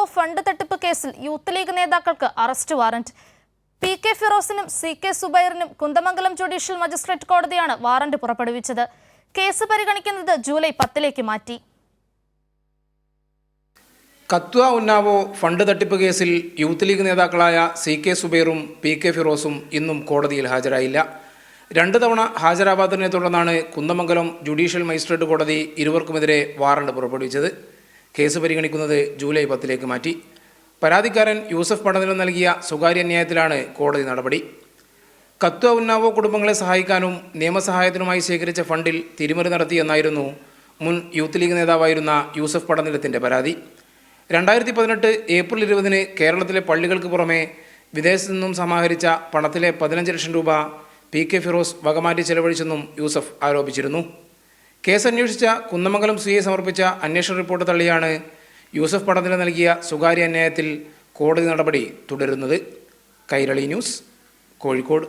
Unnao fund തട്ടിപ്പ് കേസിൽ youth league നേതാക്കൾക്ക് അറസ്റ്റ് വാറന്റ്. പി കെ ഫിറോസിനും സി കെ സുബൈറിനും കുന്ദമംഗലം ജുഡീഷ്യൽ മജിസ്ട്രേറ്റ് കോടതിയാണ് വാറന്റ് പുറപ്പെടുവിച്ചത്. കേസ് പരിഗണിക്കുന്നത് ജൂലൈ പത്തിലേക്ക് മാറ്റി. കത്വ ഉന്നാവോ ഫണ്ട് തട്ടിപ്പ് കേസിൽ യൂത്ത് ലീഗ് നേതാക്കളായ സി കെ സുബൈറും പി കെ ഫിറോസും ഇന്നും കോടതിയിൽ ഹാജരായില്ല. രണ്ട് തവണ ഹാജരാവാത്തതിനെ തുടർന്നാണ് കുന്ദമംഗലം ജുഡീഷ്യൽ മജിസ്ട്രേറ്റ് കോടതി ഇരുവർക്കുമെതിരെ വാറണ്ട് പുറപ്പെടുവിച്ചത്. കേസ് പരിഗണിക്കുന്നത് ജൂലൈ പത്തിലേക്ക് മാറ്റി. പരാതിക്കാരൻ യൂസഫ് പടനിലം നൽകിയ സ്വകാര്യ അന്യായത്തിലാണ് കോടതി നടപടി. കത്വ ഉന്നാവോ കുടുംബങ്ങളെ സഹായിക്കാനും നിയമസഹായത്തിനുമായി ശേഖരിച്ച ഫണ്ടിൽ തിരിമറി നടത്തിയെന്നായിരുന്നു മുൻ യൂത്ത് ലീഗ് നേതാവായിരുന്ന യൂസഫ് പടനിലത്തിന്റെ പരാതി. രണ്ടായിരത്തി പതിനെട്ട് ഏപ്രിൽ ഇരുപതിന് കേരളത്തിലെ പള്ളികൾക്ക് പുറമെ വിദേശത്തു നിന്നും സമാഹരിച്ച പണത്തിലെ പതിനഞ്ച് ലക്ഷം രൂപ പി കെ ഫിറോസ് വകമാറ്റി ചെലവഴിച്ചെന്നും യൂസഫ് ആരോപിച്ചിരുന്നു. കേസ് അന്വേഷിച്ച കുന്നമംഗലം സി ഐ സമർപ്പിച്ച അന്വേഷണ റിപ്പോർട്ട് തള്ളിയാണ് യൂസഫ് പഠനത്തിന് നൽകിയ സ്വകാര്യ അന്യായത്തിൽ കോടതി നടപടി തുടരുന്നത്. കൈരളി ന്യൂസ് കോഴിക്കോട്.